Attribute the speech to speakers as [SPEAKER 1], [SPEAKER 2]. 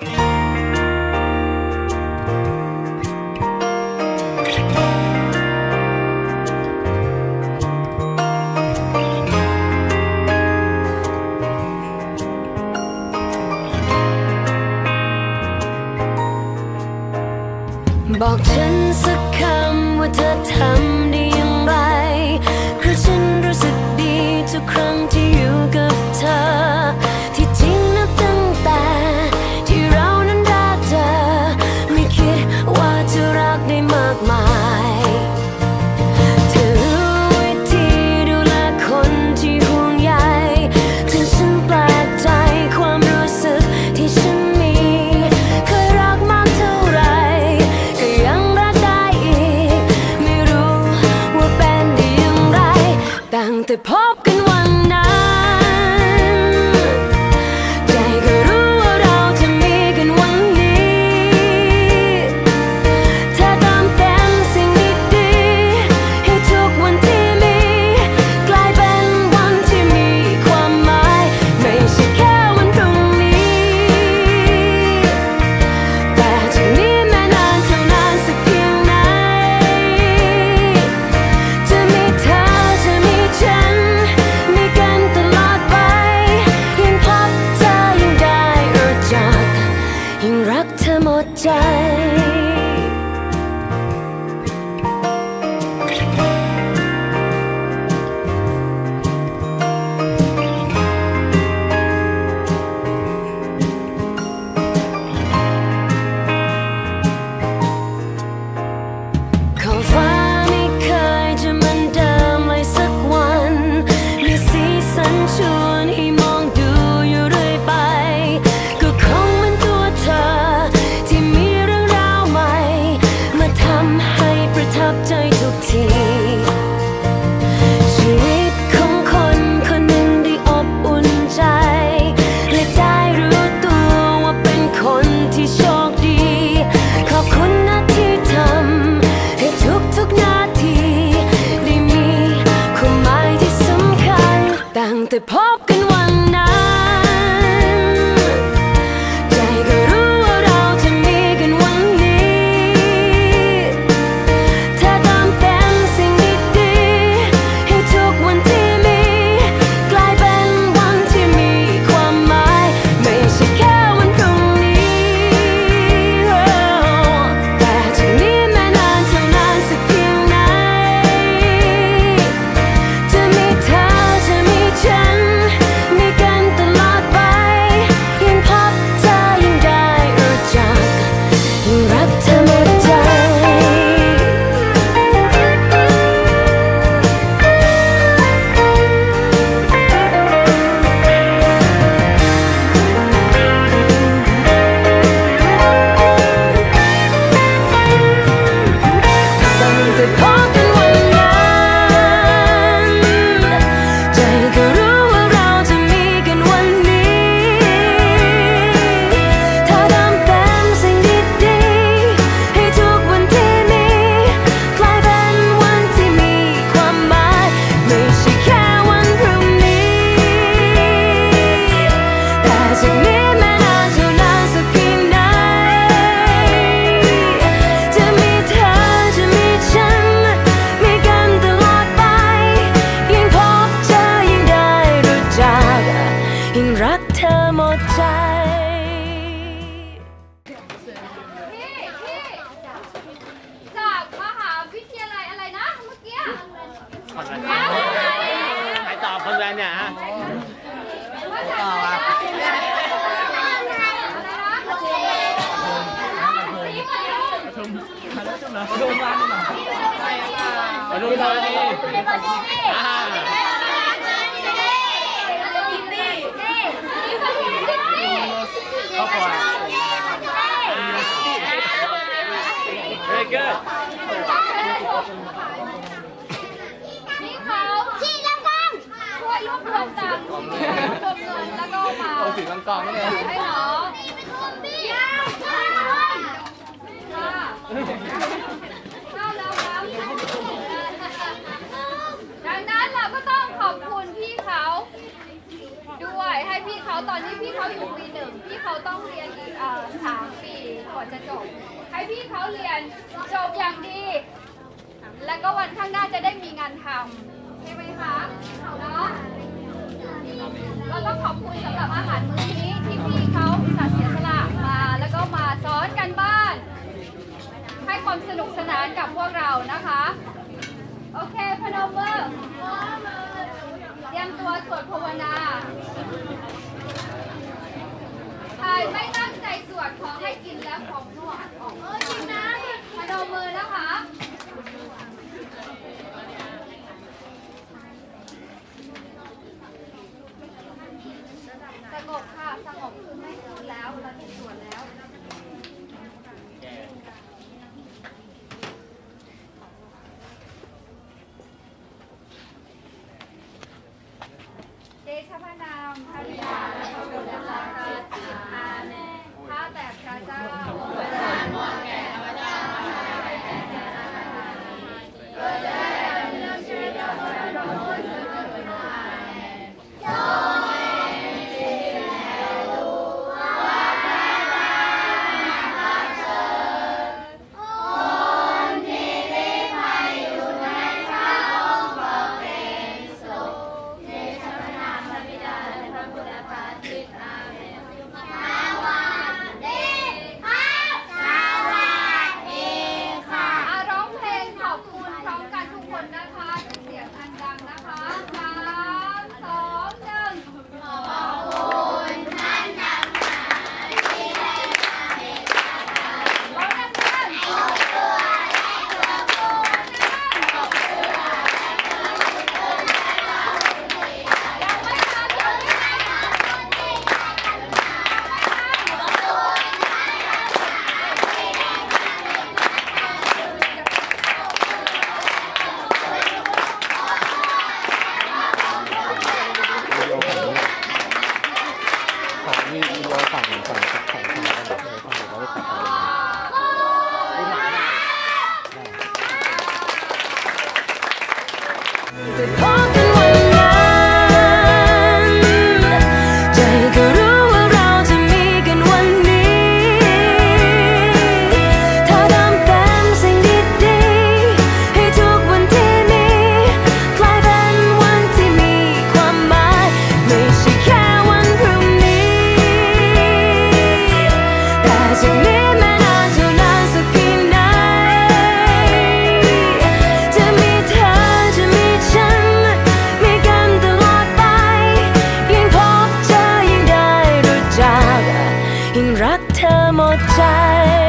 [SPEAKER 1] บอกฉันสักคำว่าเธอทำ 家 si โรงพยาบาลโรงพยาบาลเข้าไปเฮ้ยเกิร์นี่เขาที่ลำกอง
[SPEAKER 2] ช่วยรวบรวมตังค์รวบรวมเงินแล้วก็มา
[SPEAKER 3] เอาถึงลำกองนี่
[SPEAKER 2] ให้น้อง เข้าแล้วครับดังนั้นเราก็ต้องขอบคุณพี่เขาด้วยให้พี่เขาตอนนี้พี่เขาอยู่ปีหนึ่งพี่เขาต้องเรียนอีกเสามปีก่อนจะจบ ให้พี่เขาเรียนจบอย่างดี แล้วก็วันข้างหน้าจะได้มีงานทำ สวดภาวนาใครไม่ตั้งใจสวดขอให้กินแล้วของนวดออกเออกินนะพนมมือนะคะ สงบค่ะ สงบคือไม่พูดแล้วเราจะสวดแล้ว เดชะ พระนามพระบิดา งมีวิดี
[SPEAKER 4] โอฝั่งฝั่งฝั่งฝั่งฝั่งฝั่งฝั่งฝั่งเราไปตัดเอา
[SPEAKER 1] แต่ 在